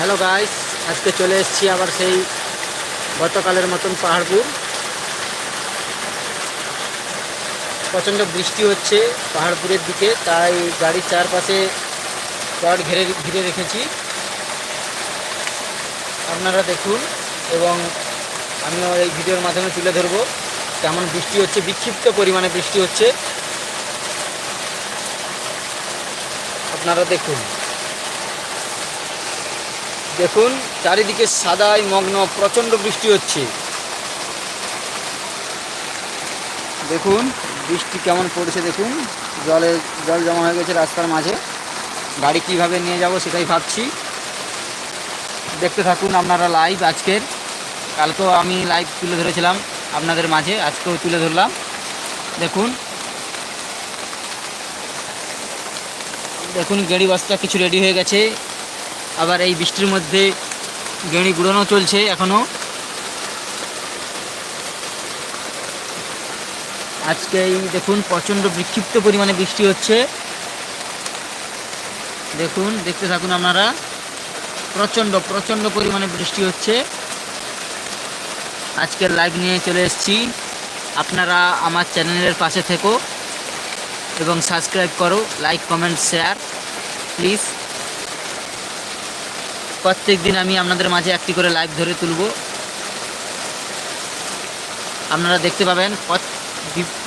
Hello guys আজকে চলে এসেছি আবার সেই গতকালের মতন পাহাড়পুর। প্রচণ্ড বৃষ্টি হচ্ছে পাহাড়পুরের দিকে, তাই গাড়ির চারপাশে রড ঘিরে ঘিরে রেখেছি। আপনারা দেখুন, এবং আমিও এই ভিডিওর মাধ্যমে তুলে ধরবো কেমন বৃষ্টি হচ্ছে, বিক্ষিপ্ত পরিমাণে বৃষ্টি হচ্ছে। আপনারা দেখুন। দেখুন, চারিদিকে সাদাই মগ্ন, প্রচণ্ড বৃষ্টি হচ্ছে। দেখুন, বৃষ্টি কেমন পড়ছে দেখুন। জলে, জল জমা হয়ে গেছে রাস্তার মাঝে। গাড়ি কীভাবে নিয়ে যাব সেটাই ভাবছি। দেখতে থাকুন আপনারা লাইভ আজকের। কালকেও আমি লাইভ তুলে ধরেছিলাম আপনাদের মাঝে, আজকেও তুলে ধরলাম। দেখুন। দেখুন, গেড়ি বস্তা কিছু রেডি হয়ে গেছে। আবার এই বৃষ্টির মধ্যে গেঁড়ি গুড়ানো চলছে এখনও আজকে এই দেখুন, প্রচণ্ড বিক্ষিপ্ত পরিমাণে বৃষ্টি হচ্ছে। দেখুন, দেখতে থাকুন আপনারা। প্রচণ্ড প্রচণ্ড পরিমাণে বৃষ্টি হচ্ছে। আজকের লাইভ নিয়ে চলে এসেছি। আপনারা আমার চ্যানেলের পাশে থেকো এবং সাবস্ক্রাইব করো লাইক কমেন্ট শেয়ার প্লিজ প্রত্যেক দিন আমি আপনাদের মাঝে একটি করে লাইভ ধরে তুলব। আপনারা দেখতে পাবেন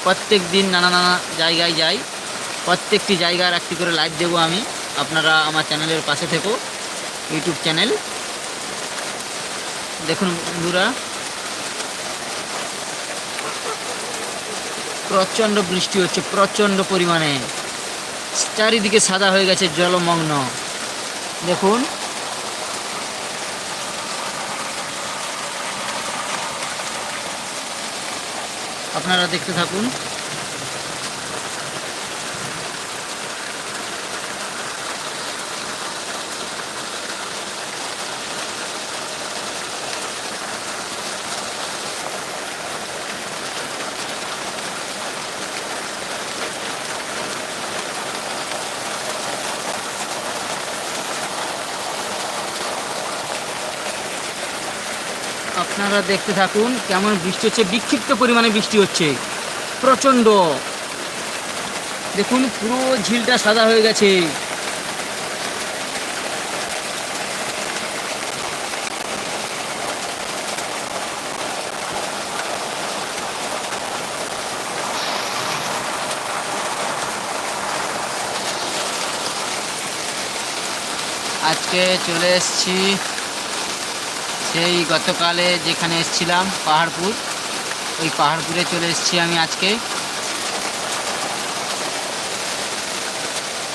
প্রত্যেক দিন নানা নানা জায়গায় যাই। প্রত্যেকটি জায়গার একটি করে লাইভ দেবো আমি। আপনারা আমার চ্যানেলের পাশে থেকো ইউটিউব চ্যানেল। দেখুন বন্ধুরা, প্রচণ্ড বৃষ্টি হচ্ছে, প্রচণ্ড পরিমাণে। চারিদিকে সাদা হয়ে গেছে জলমগ্ন। দেখুন। আপনারা দেখতে থাকুন। আপনারা দেখতে থাকুন কেমন বৃষ্টি হচ্ছে, বিক্ষিপ্ত পরিমাণে বৃষ্টি হচ্ছে। প্রচণ্ড। দেখুন, পুরো ঝিলটা সাদা হয়ে গেছে। আজকে চলে এসছি সেই গতকালে যেখানে এসছিলাম, পাহাড়পুর, ওই পাহাড়পুরে চলে এসেছি আমি আজকে।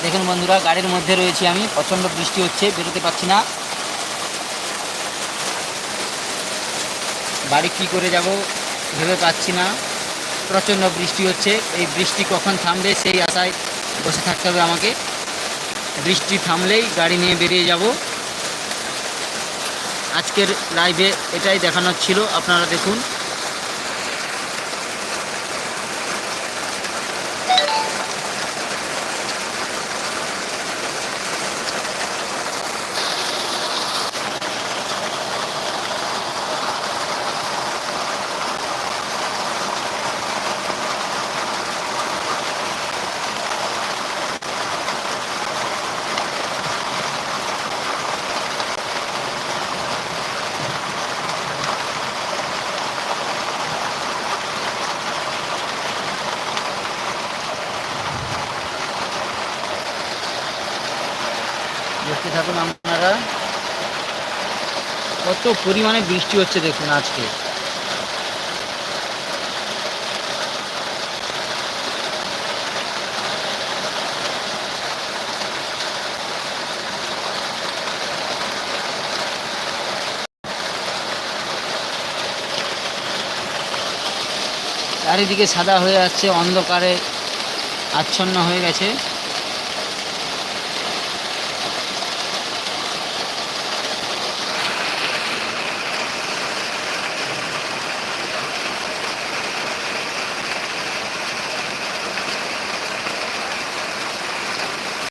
দেখুন বন্ধুরা, গাড়ির মধ্যে রয়েছি আমি, প্রচণ্ড বৃষ্টি হচ্ছে, বেরোতে পারছি না। বাড়ি কি করে যাব ভেবে পাচ্ছি না। প্রচণ্ড বৃষ্টি হচ্ছে, এই বৃষ্টি কখন থামবে সেই আশায় বসে থাকতে হবে আমাকে। বৃষ্টি থামলেই গাড়ি নিয়ে বেরিয়ে যাব। আজকের লাইভে এটাই দেখানোর ছিল। আপনারা দেখুন। দেখতে থাকুন আপনারা। কত পরিমাণে বৃষ্টি হচ্ছে দেখুন আজকে। চারিদিকে সাদা হয়ে যাচ্ছে, অন্ধকারে আচ্ছন্ন হয়ে গেছে।